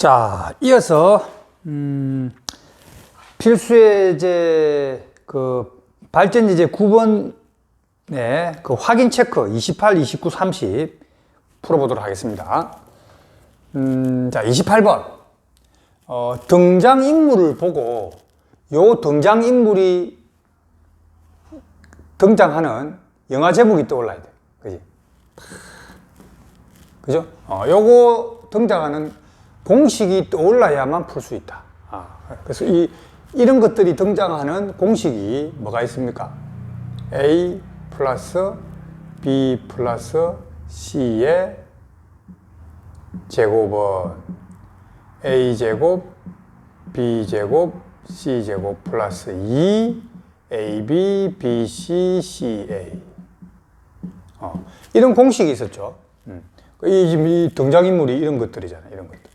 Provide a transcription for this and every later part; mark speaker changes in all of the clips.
Speaker 1: 자, 이어서 음, 필수의 이제 그 발전 이제 9번 네, 그 확인 체크 28, 29, 30 풀어보도록 하겠습니다. 음, 자, 28번. 어, 등장 인물을 보고 요 등장 인물이 등장하는 영화 제목이 떠올라야 돼. 그지? 그죠? 어, 요거 등장하는 공식이 떠올라야만 풀 수 있다. 아, 그래서 이, 이런 것들이 등장하는 공식이 뭐가 있습니까? A 플러스 B 플러스 C의 제곱은 A 제곱, B 제곱, C 제곱 플러스 2 AB, BC, CA. 어, 이런 공식이 있었죠. 음. 이, 이 등장인물이 이런 것들이잖아, 이런 것들.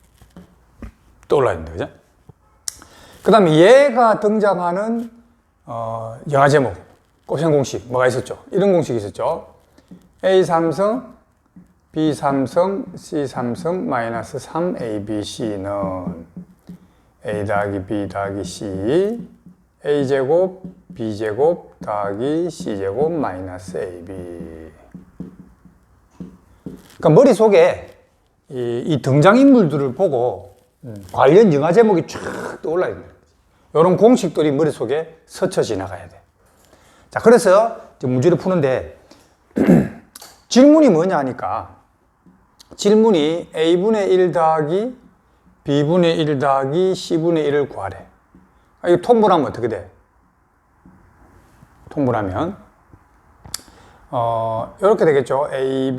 Speaker 1: 떠올라 있는데, 그죠? 그 다음에 얘가 등장하는, 어, 영화 제목, 꼬션 공식, 뭐가 있었죠? 이런 공식이 있었죠. A 삼성, B 삼성, C 삼성, 마이너스 3 A, B, C는 A 더하기 B 더하기 C, A 제곱, B 제곱 더하기 C 제곱 마이너스 AB. 그러니까 머릿속에 이, 이 등장인물들을 보고 음, 관련 영화 제목이 쫙 떠올라 있는 거지. 이런 공식들이 머릿속에 스쳐 지나가야 돼. 자, 그래서 문제를 푸는데 질문이 뭐냐 하니까 질문이 A분의 1 더하기 B분의 1 더하기 C분의 1을 구하래. 아, 이거 통분하면 어떻게 돼? 통분하면 어, 이렇게 되겠죠. A,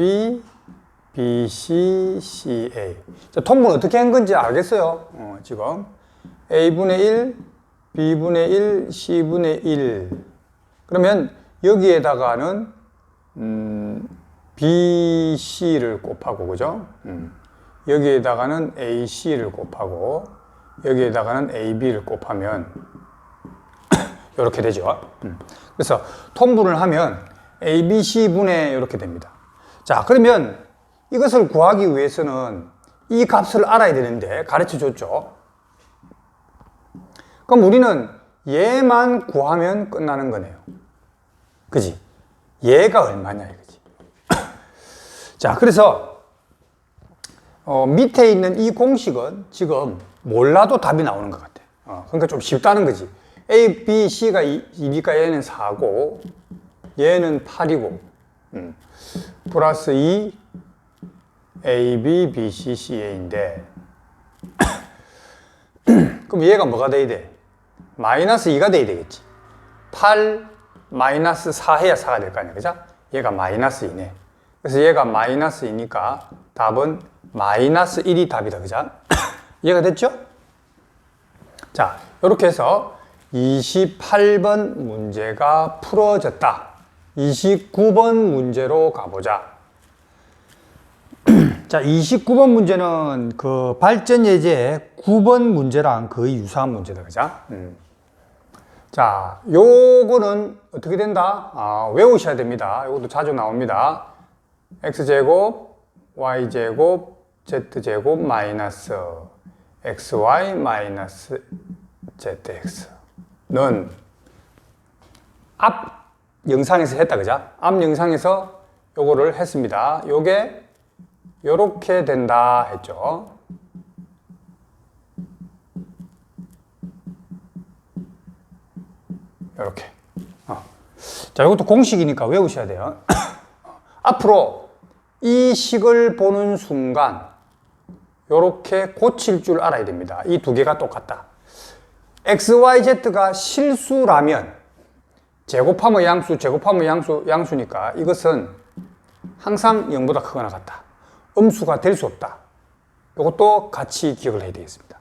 Speaker 1: B, B, C, C, A. 자, 통분 어떻게 한 건지 알겠어요. 어, 지금 A분의 1, B분의 1, C분의 1. 그러면 여기에다가는 음, B, C를 곱하고 그죠? 음. 여기에다가는 A, C를 곱하고 여기에다가는 A, B를 곱하면 이렇게 되죠. 음. 그래서 통분을 하면 A, B, C 분의 이렇게 됩니다. 자, 그러면 이것을 구하기 위해서는 이 값을 알아야 되는데 가르쳐 줬죠. 그럼 우리는 얘만 구하면 끝나는 거네요. 그지? 얘가 얼마냐 이거지. 자, 그래서 어, 밑에 있는 이 공식은 지금 몰라도 답이 나오는 것 같아. 어, 그러니까 좀 쉽다는 거지. A, B, C가 2니까 얘는 4고, 얘는 8이고, 음. 플러스 2, A, B, B, C, C, A인데, 그럼 얘가 뭐가 돼야 돼? 마이너스 2가 돼야 되겠지. 8, 마이너스 4 해야 4가 될 거 아니야. 그죠? 얘가 마이너스 2네. 그래서 얘가 마이너스 2니까 답은 마이너스 1이 답이다. 그죠? 이해가 됐죠? 자, 이렇게 해서 28번 문제가 풀어졌다. 29번 문제로 가보자. 자, 29번 문제는 그 발전 예제 9번 문제랑 거의 유사한 문제다. 그죠? 음. 자, 요거는 어떻게 된다? 아, 외우셔야 됩니다. 이것도 자주 나옵니다. x제곱, y제곱, z제곱 마이너스 xy 마이너스 zx는 앞 영상에서 했다 그죠? 앞 영상에서 요거를 했습니다. 요게 요렇게 된다 했죠. 요렇게. 어. 자, 이것도 공식이니까 외우셔야 돼요. 앞으로 이 식을 보는 순간 요렇게 고칠 줄 알아야 됩니다. 이 두 개가 똑같다. x, y, z가 실수라면 제곱하면 양수, 제곱하면 양수, 양수니까 이것은 항상 0보다 크거나 같다. 음수가 될 수 없다. 이것도 같이 기억을 해야 되겠습니다.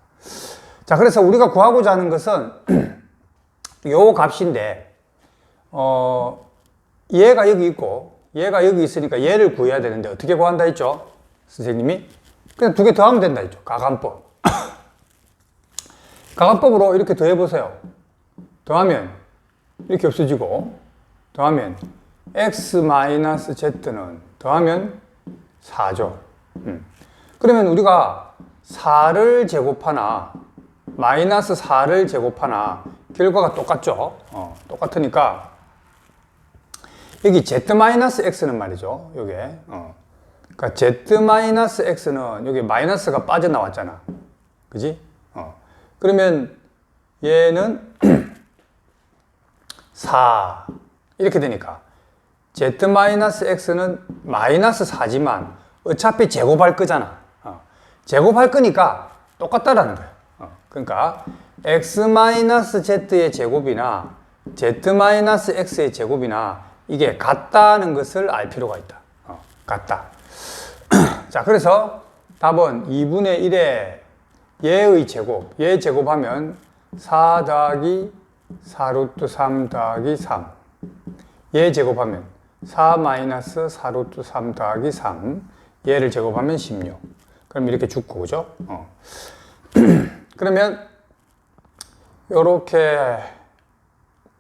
Speaker 1: 자, 그래서 우리가 구하고자 하는 것은 요 값인데, 어, 얘가 여기 있고, 얘가 여기 있으니까 얘를 구해야 되는데 어떻게 구한다 했죠? 선생님이? 그냥 두 개 더하면 된다 했죠. 가감법. 가감법으로 이렇게 더해보세요. 더하면 이렇게 없어지고, 더하면 x-z는 더하면 4죠. 음. 그러면 우리가 4를 제곱하나 마이너스 4를 제곱하나 결과가 똑같죠. 어, 똑같으니까 여기 z-x는 말이죠. 요게. 어. 그러니까 z-x는 여기 마이너스가 빠져나왔잖아. 그지? 어. 그러면 얘는 4 이렇게 되니까 z-x는 마이너스 4지만 어차피 제곱할 거잖아. 어. 제곱할 거니까 똑같다라는 거야. 어. 그러니까 x-z의 제곱이나 z-x의 제곱이나 이게 같다는 것을 알 필요가 있다. 어. 같다. 자, 그래서 답은 2분의 1에 얘의 제곱, 얘 제곱하면 4 더하기 4루트 3 더하기 3. 얘 제곱하면 4 마이너스 4루트 3 더하기 3. 얘를 제곱하면 16. 그럼 이렇게 죽고, 그죠? 어. 그러면, 요렇게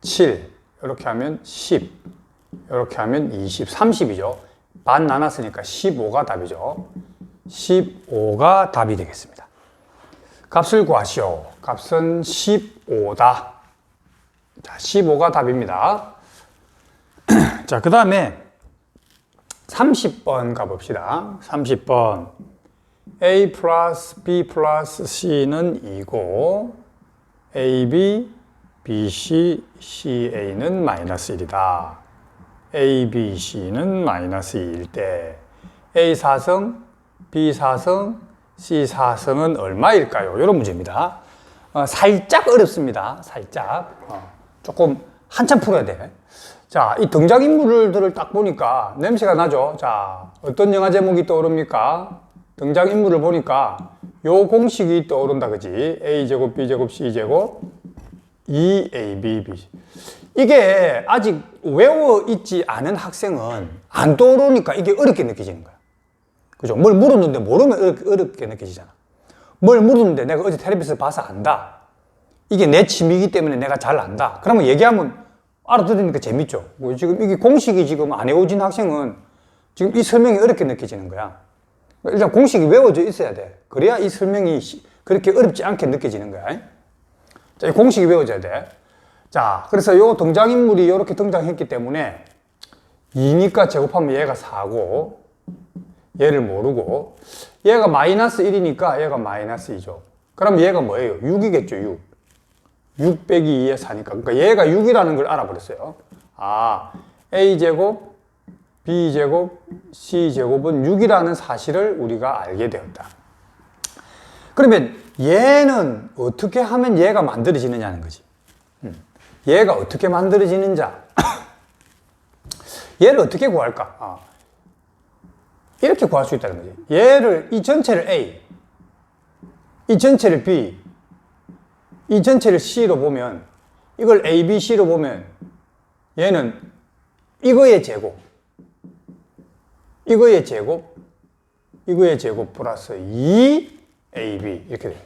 Speaker 1: 7, 요렇게 하면 10, 요렇게 하면 20, 30이죠. 반 나눴으니까 15가 답이죠. 15가 답이 되겠습니다. 값을 구하시오. 값은 15다. 자, 15가 답입니다. 자, 그 다음에 30번 가봅시다. 30번. A 플러스 B 플러스 C는 2고, AB, BC, CA는 마이너스 1이다. A, B, C는 마이너스 2일 때, A 4승, B 4승, C 4승은 얼마일까요? 이런 문제입니다. 어, 살짝 어렵습니다. 살짝. 어, 조금 한참 풀어야 돼. 자, 이 등장인물들을 딱 보니까 냄새가 나죠? 자, 어떤 영화 제목이 떠오릅니까? 등장인물을 보니까 요 공식이 떠오른다, 그지? A제곱, B제곱, C제곱, 2AB, B. 이게 아직 외워 있지 않은 학생은 안 떠오르니까 이게 어렵게 느껴지는 거야. 그죠? 뭘 물었는데 모르면 어렵게, 어렵게 느껴지잖아. 뭘 물었는데 내가 어제 텔레비에서 봐서 안다. 이게 내 취미이기 때문에 내가 잘 안다. 그러면 얘기하면 알아들으니까 재밌죠. 뭐 지금 이게 공식이 지금 안 외워진 학생은 지금 이 설명이 어렵게 느껴지는 거야. 일단 공식이 외워져 있어야 돼. 그래야 이 설명이 그렇게 어렵지 않게 느껴지는 거야. 자, 이 공식이 외워져야 돼. 자, 그래서 요 등장인물이 이렇게 등장했기 때문에 2니까 제곱하면 얘가 4고 얘를 모르고 얘가 마이너스 1이니까 얘가 마이너스 2죠. 그럼 얘가 뭐예요? 6이겠죠, 6. 6 빼기 2에 4니까. 그러니까 얘가 6이라는 걸 알아버렸어요. 아, A제곱, B제곱, C제곱은 6이라는 사실을 우리가 알게 되었다. 그러면 얘는 어떻게 하면 얘가 만들어지느냐는 거지. 음. 얘가 어떻게 만들어지는지. 얘를 어떻게 구할까? 아, 이렇게 구할 수 있다는 거지. 얘를, 이 전체를 A, 이 전체를 B, 이 전체를 C로 보면, 이걸 A, B, C로 보면, 얘는 이거의 제곱, 이거의 제곱, 이거의 제곱 플러스 2 AB 이렇게 돼요.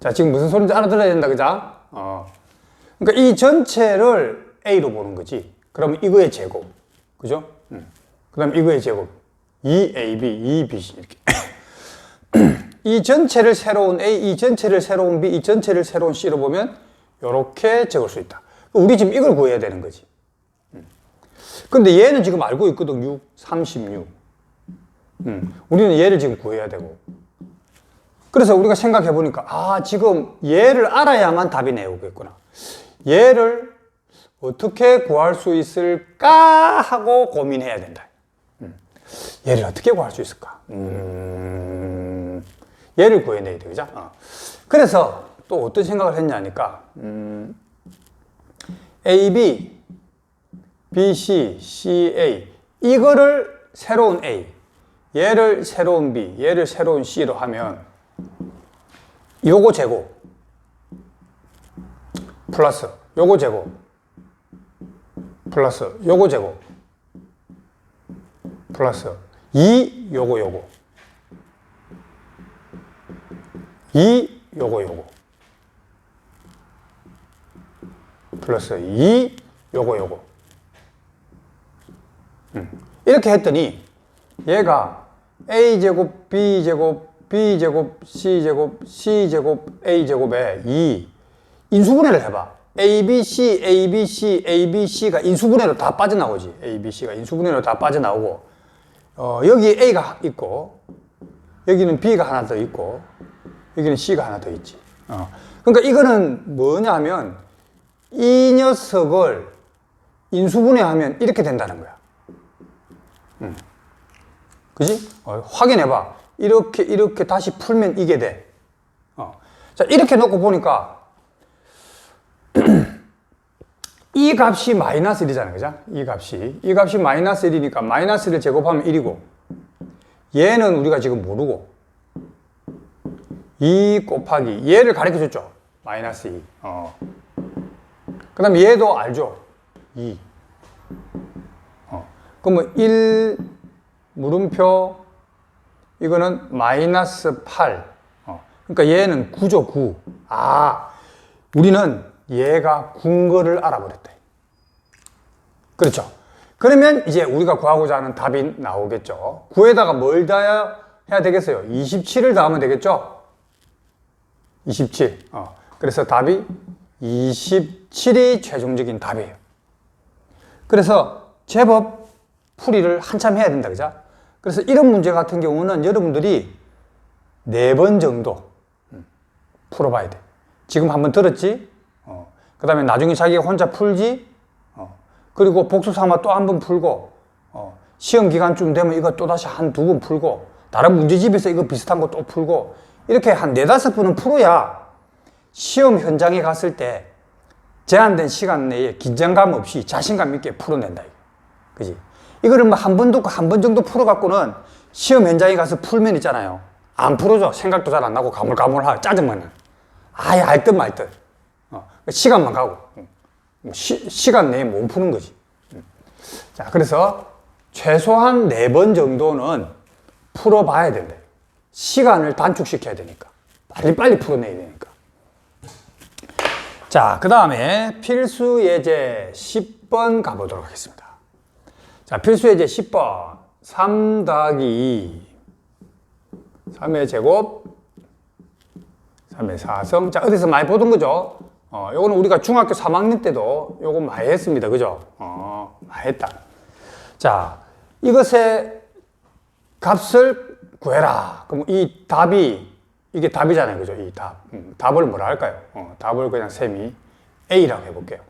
Speaker 1: 자, 지금 무슨 소리인지 알아들어야 된다, 그자? 어. 그러니까 이 전체를 A로 보는 거지. 그럼 이거의 제곱. 그죠? 음. 그 다음 이거의 제곱. 2AB, 2BC. 이렇게. 이 전체를 새로운 A, 이 전체를 새로운 B, 이 전체를 새로운 C로 보면 이렇게 적을 수 있다. 우리 지금 이걸 구해야 되는 거지. 음. 근데 얘는 지금 알고 있거든. 6, 36. 음. 우리는 얘를 지금 구해야 되고. 그래서 우리가 생각해 보니까, 아, 지금 얘를 알아야만 답이 나오겠구나. 얘를 어떻게 구할 수 있을까 하고 고민해야 된다. 음. 얘를 어떻게 구할 수 있을까? 음, 얘를 구해내야 돼, 그죠? 어. 그래서 또 어떤 생각을 했냐니까, 음, A, B, B, C, C, A. 이거를 새로운 A, 얘를 새로운 B, 얘를 새로운 C로 하면, 요거 제곱, 플러스, 요거 제곱, 플러스 요거 제곱 플러스 2 요거 요거 2 요거 요거 플러스 2 요거 요거 음. 이렇게 했더니 얘가 a제곱, b제곱, b제곱, c제곱, c제곱, a제곱에 2 인수분해를 해봐. a, b, c, a, b, c, a, b, c가 인수분해로 다 빠져나오지. a, b, c가 인수분해로 다 빠져나오고 어, 여기 a가 있고 여기는 b가 하나 더 있고 여기는 c가 하나 더 있지. 어. 그러니까 이거는 뭐냐면 이 녀석을 인수분해하면 이렇게 된다는 거야. 음. 그지? 어, 확인해봐. 이렇게, 이렇게 다시 풀면 이게 돼. 어. 자, 이렇게 놓고 보니까 이 값이 마이너스 1이잖아요. 그죠? 이 값이. 이 값이 마이너스 1이니까 마이너스를 제곱하면 1이고 얘는 우리가 지금 모르고 2 곱하기 얘를 가르쳐 줬죠. 마이너스 2. 어. 그 다음에 얘도 알죠. 2. 어. 그러면 1 물음표 이거는 마이너스 8. 어. 그러니까 얘는 9죠, 9. 아, 우리는 얘가 군 거를 알아버렸다. 그렇죠. 그러면 이제 우리가 구하고자 하는 답이 나오겠죠. 9에다가 뭘 더해야 해야 되겠어요? 27을 더하면 되겠죠? 27. 어. 그래서 답이 27이 최종적인 답이에요. 그래서 제법 풀이를 한참 해야 된다, 그죠? 그래서 이런 문제 같은 경우는 여러분들이 네 번 정도 음, 풀어봐야 돼. 지금 한번 들었지? 어. 그 다음에 나중에 자기가 혼자 풀지? 어. 그리고 복수 삼아 또 한 번 풀고, 어. 시험 기간쯤 되면 이거 또 다시 한 두 번 풀고, 다른 문제집에서 이거 비슷한 거 또 풀고, 이렇게 한 네다섯 번은 풀어야 시험 현장에 갔을 때 제한된 시간 내에 긴장감 없이 자신감 있게 풀어낸다. 그지? 이거를 뭐 한 번 듣고 한 번 정도 풀어갖고는 시험 현장에 가서 풀면 있잖아요. 안 풀어줘. 생각도 잘 안 나고 가물가물하고 짜증만 나. 아예 알 듯 말 듯. 어, 시간만 가고. 뭐 시, 시간 내에 못 푸는 거지. 자, 그래서 최소한 네 번 정도는 풀어봐야 된다. 시간을 단축시켜야 되니까. 빨리빨리 풀어내야 되니까. 자, 그 다음에 필수 예제 10번 가보도록 하겠습니다. 자, 필수 예제 10번. 3 더하기 2. 3의 제곱. 3의 4성. 자, 어디서 많이 보던 거죠? 어, 요거는 우리가 중학교 3학년 때도 요거 많이 했습니다. 그죠? 어, 많이 했다. 자, 이것의 값을 구해라. 그럼 이 답이, 이게 답이잖아요. 그죠? 이 답. 음, 답을 뭐라 할까요? 어, 답을 그냥 셈이 A라고 해볼게요.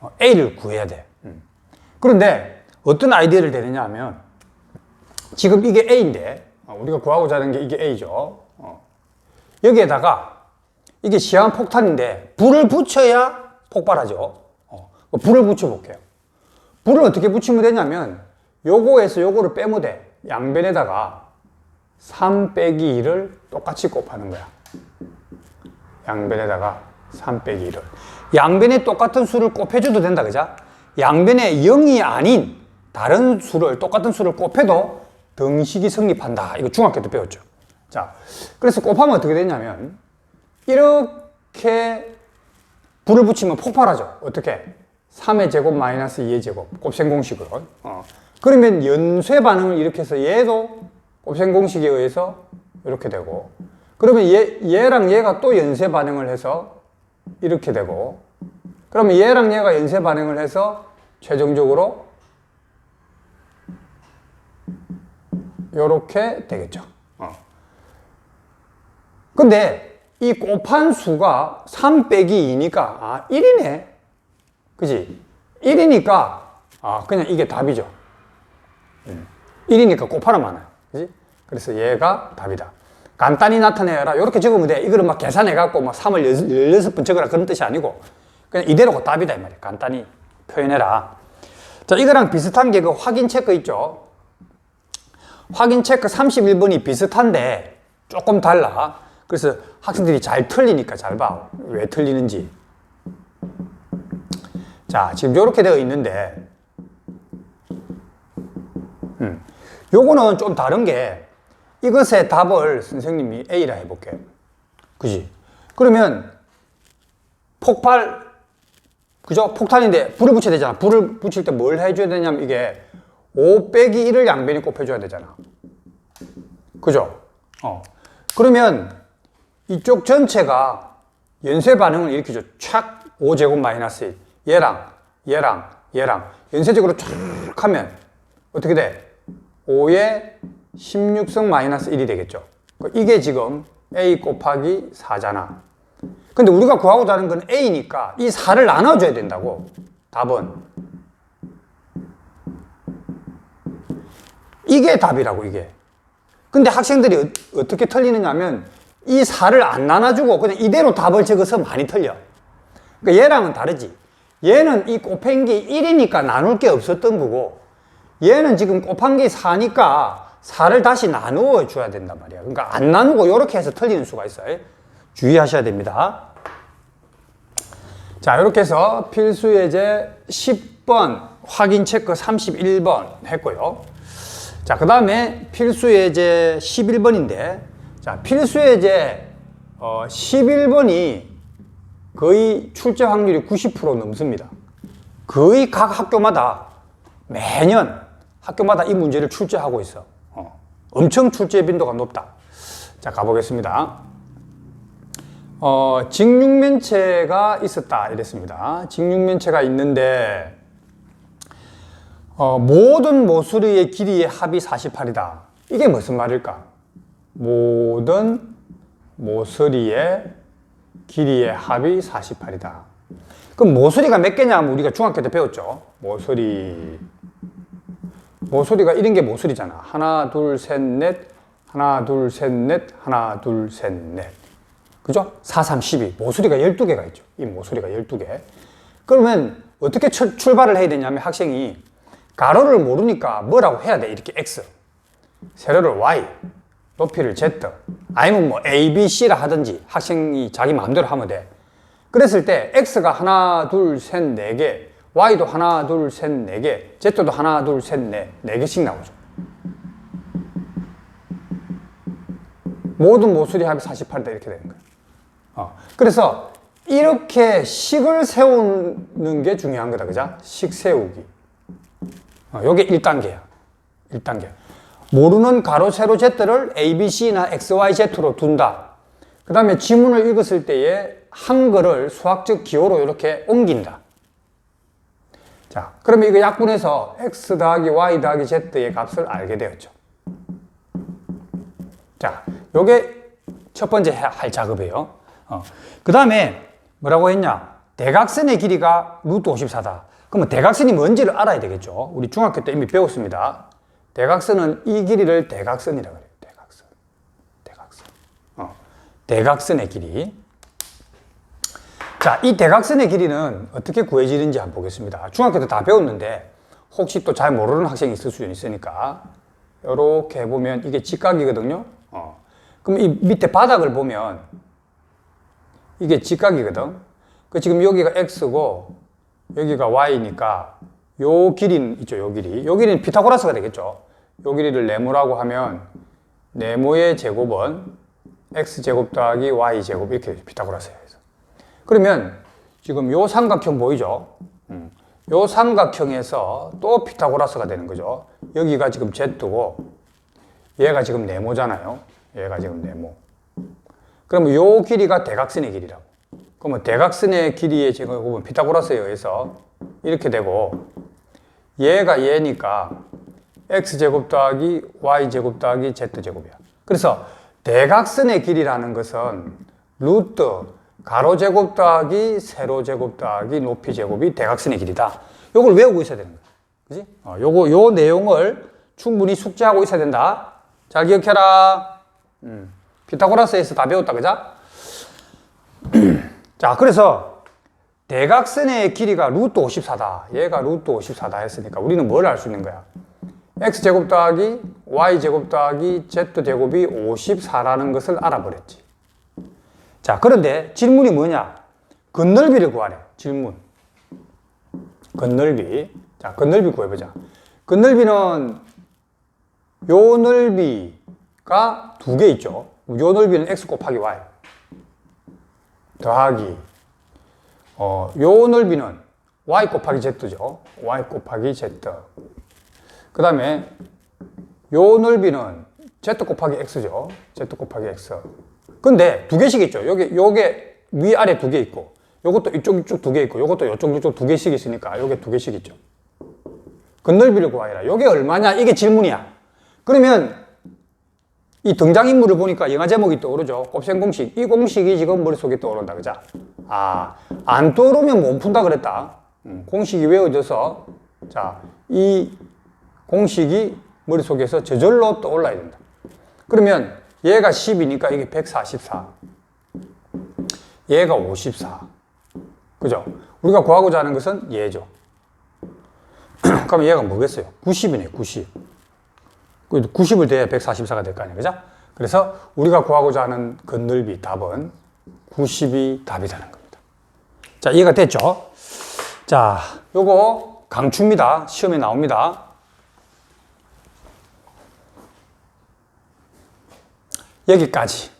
Speaker 1: 어, A를 구해야 돼. 음. 그런데 어떤 아이디어를 대느냐 하면 지금 이게 A인데 어, 우리가 구하고자 하는 게 이게 A죠. 어. 여기에다가 이게 시한 폭탄인데 불을 붙여야 폭발하죠. 어. 불을 붙여볼게요. 불을 어떻게 붙이면 되냐면 요거에서 요거를 빼면 돼. 양변에다가 3 빼기 2를 똑같이 곱하는 거야. 양변에다가 3 빼기 1을. 양변에 똑같은 수를 곱해줘도 된다, 그죠? 양변에 0이 아닌 다른 수를, 똑같은 수를 곱해도 등식이 성립한다. 이거 중학교 때 배웠죠. 자, 그래서 곱하면 어떻게 되냐면, 이렇게 불을 붙이면 폭발하죠. 어떻게? 3의 제곱 마이너스 2의 제곱. 곱셈 공식으로. 어. 그러면 연쇄 반응을 일으켜서 얘도 곱셈 공식에 의해서 이렇게 되고, 그러면 얘, 얘랑 얘가 또 연쇄 반응을 해서 이렇게 되고, 그러면 얘랑 얘가 연쇄 반응을 해서 최종적으로 이렇게 되겠죠. 어. 근데 이 곱한 수가 3 빼기 2니까 아 1이네. 그지? 1이니까 아 그냥 이게 답이죠. 음. 1이니까 곱하면 많아요. 그지? 그래서 얘가 답이다. 간단히 나타내라. 이렇게 적으면 돼. 이거를 막 계산해갖고 막 3을 16번 적으라 그런 뜻이 아니고 그냥 이대로가 답이다. 이 말이야. 간단히 표현해라. 자, 이거랑 비슷한 게 그 확인 체크 있죠. 확인 체크 31번이 비슷한데 조금 달라. 그래서 학생들이 잘 틀리니까 잘 봐. 왜 틀리는지. 자, 지금 이렇게 되어 있는데, 요거는 좀 다른 게, 이것의 답을 선생님이 A라 해볼게요. 그지? 그러면, 폭발, 그죠? 폭탄인데, 불을 붙여야 되잖아. 불을 붙일 때 뭘 해줘야 되냐면, 이게, 5 빼기 1을 양변이 곱해줘야 되잖아. 그죠? 어. 그러면 이쪽 전체가 연쇄 반응을 일으키죠. 촥 5제곱 마이너스 1. 얘랑, 얘랑, 얘랑. 연쇄적으로 쫙 하면 어떻게 돼? 5의 16성 마이너스 1이 되겠죠. 이게 지금 A 곱하기 4잖아. 근데 우리가 구하고자 하는 건 A니까 이 4를 나눠줘야 된다고. 답은. 이게 답이라고, 이게. 근데 학생들이 어, 어떻게 틀리느냐 하면 이 4를 안 나눠주고 그냥 이대로 답을 적어서 많이 틀려. 그러니까 얘랑은 다르지. 얘는 이 곱한 게 1이니까 나눌 게 없었던 거고 얘는 지금 곱한 게 4니까 4를 다시 나누어 줘야 된단 말이야. 그러니까 안 나누고 이렇게 해서 틀리는 수가 있어요. 주의하셔야 됩니다. 자, 이렇게 해서 필수 예제 10번, 확인 체크 31번 했고요. 자, 그 다음에 필수 예제 11번인데, 자, 필수 예제 어, 11번이 거의 출제 확률이 90% 넘습니다. 거의 각 학교마다 매년 학교마다 이 문제를 출제하고 있어. 어, 엄청 출제 빈도가 높다. 자, 가보겠습니다. 어, 직육면체가 있었다 이랬습니다. 직육면체가 있는데 어, 모든 모서리의 길이의 합이 48이다. 이게 무슨 말일까? 모든 모서리의 길이의 합이 48이다. 그럼 모서리가 몇 개냐 하면 우리가 중학교 때 배웠죠. 모서리. 모서리가 이런 게 모서리잖아. 하나, 둘, 셋, 넷. 하나, 둘, 셋, 넷. 하나, 둘, 셋, 넷. 그죠? 4, 3, 12. 모서리가 12개가 있죠. 이 모서리가 12개. 그러면 어떻게 출, 출발을 해야 되냐면 학생이 가로를 모르니까 뭐라고 해야 돼? 이렇게 X. 세로를 Y. 높이를 Z. 아니면 뭐 A, B, C라 하든지 학생이 자기 마음대로 하면 돼. 그랬을 때 X가 하나, 둘, 셋, 네 개. Y도 하나, 둘, 셋, 네 개. Z도 하나, 둘, 셋, 네. 네 개씩 나오죠. 모든 모서리 합이 48이다 이렇게 되는 거예요. 어. 그래서 이렇게 식을 세우는 게 중요한 거다. 그죠? 식 세우기. 어, 요게 1단계야. 1단계. 모르는 가로, 세로, Z를 A, B, C나 X, Y, Z로 둔다. 그 다음에 지문을 읽었을 때에 한글을 수학적 기호로 이렇게 옮긴다. 자, 그러면 이거 약분해서 X 더하기 Y 더하기 Z의 값을 알게 되었죠. 자, 요게 첫 번째 할 작업이에요. 어. 그 다음에 뭐라고 했냐? 대각선의 길이가 루트 54다. 그러면 대각선이 뭔지를 알아야 되겠죠. 우리 중학교 때 이미 배웠습니다. 대각선은 이 길이를 대각선이라고 그래요. 대각선. 대각선. 어. 대각선의 길이. 자, 이 대각선의 길이는 어떻게 구해지는지 한번 보겠습니다. 중학교 때 다 배웠는데 혹시 또 잘 모르는 학생이 있을 수 있으니까 이렇게 해보면 이게 직각이거든요. 어. 그럼 이 밑에 바닥을 보면 이게 직각이거든. 그 지금 여기가 x고 여기가 y니까 요 길이는 있죠. 요 길이. 요 길이는 피타고라스가 되겠죠. 요 길이를 네모라고 하면 네모의 제곱은 x제곱 더하기 y제곱 이렇게 피타고라스예요. 그러면 지금 요 삼각형 보이죠? 음. 요 삼각형에서 또 피타고라스가 되는 거죠. 여기가 지금 z고 얘가 지금 네모잖아요. 얘가 지금 네모. 그러면 요 길이가 대각선의 길이라고. 그러면 대각선의 길이의 제곱은 피타고라스에 의해서 이렇게 되고 얘가 얘니까 x제곱 더하기 y제곱 더하기 z제곱이야. 그래서 대각선의 길이라는 것은 루트 가로 제곱 더하기 세로 제곱 더하기 높이 제곱이 대각선의 길이다. 요걸 외우고 있어야 되는 거야. 그지? 어, 요거, 요 내용을 충분히 숙지하고 있어야 된다. 잘 기억해라. 음. 피타고라스에서 다 배웠다, 그자? 자, 그래서 대각선의 길이가 루트 54다. 얘가 루트 54다 했으니까 우리는 뭘 알 수 있는 거야? x제곱 더하기 y제곱 더하기 z제곱이 54라는 것을 알아버렸지. 자, 그런데 질문이 뭐냐? 건널비를 구하래. 질문. 건널비. 자, 건널비 구해보자. 건널비는 요 넓이가 두 개 있죠. 요 넓이는 x 곱하기 y. 더하기. 어, 요 넓이는 y 곱하기 z죠. y 곱하기 z. 그 다음에 요 넓이는 z 곱하기 x죠. z 곱하기 x. 근데 두 개씩 있죠. 여기 요게 위아래 두 개 있고 요것도 이쪽 이쪽 두 개 있고 요것도 이쪽 이쪽 두 개씩 있으니까 요게 두 개씩 있죠. 건널비를 구하라. 요게 얼마냐? 이게 질문이야. 그러면 이 등장인물을 보니까 영화 제목이 떠오르죠. 곱셈 공식. 이 공식이 지금 머릿속에 떠오른다. 그죠? 아, 안 떠오르면 못 푼다 그랬다. 음, 공식이 외워져서 자, 이 공식이 머릿속에서 저절로 떠올라야 된다. 그러면 얘가 10이니까 이게 144. 얘가 54. 그죠? 우리가 구하고자 하는 것은 얘죠. 그럼 얘가 뭐겠어요? 90이네, 90. 90을 대야 144가 될 거 아니에요. 그죠? 그래서 우리가 구하고자 하는 건넓이 답은 90이 답이라는 겁니다. 자, 이해가 됐죠? 자, 요거 강추입니다. 시험에 나옵니다. 여기까지.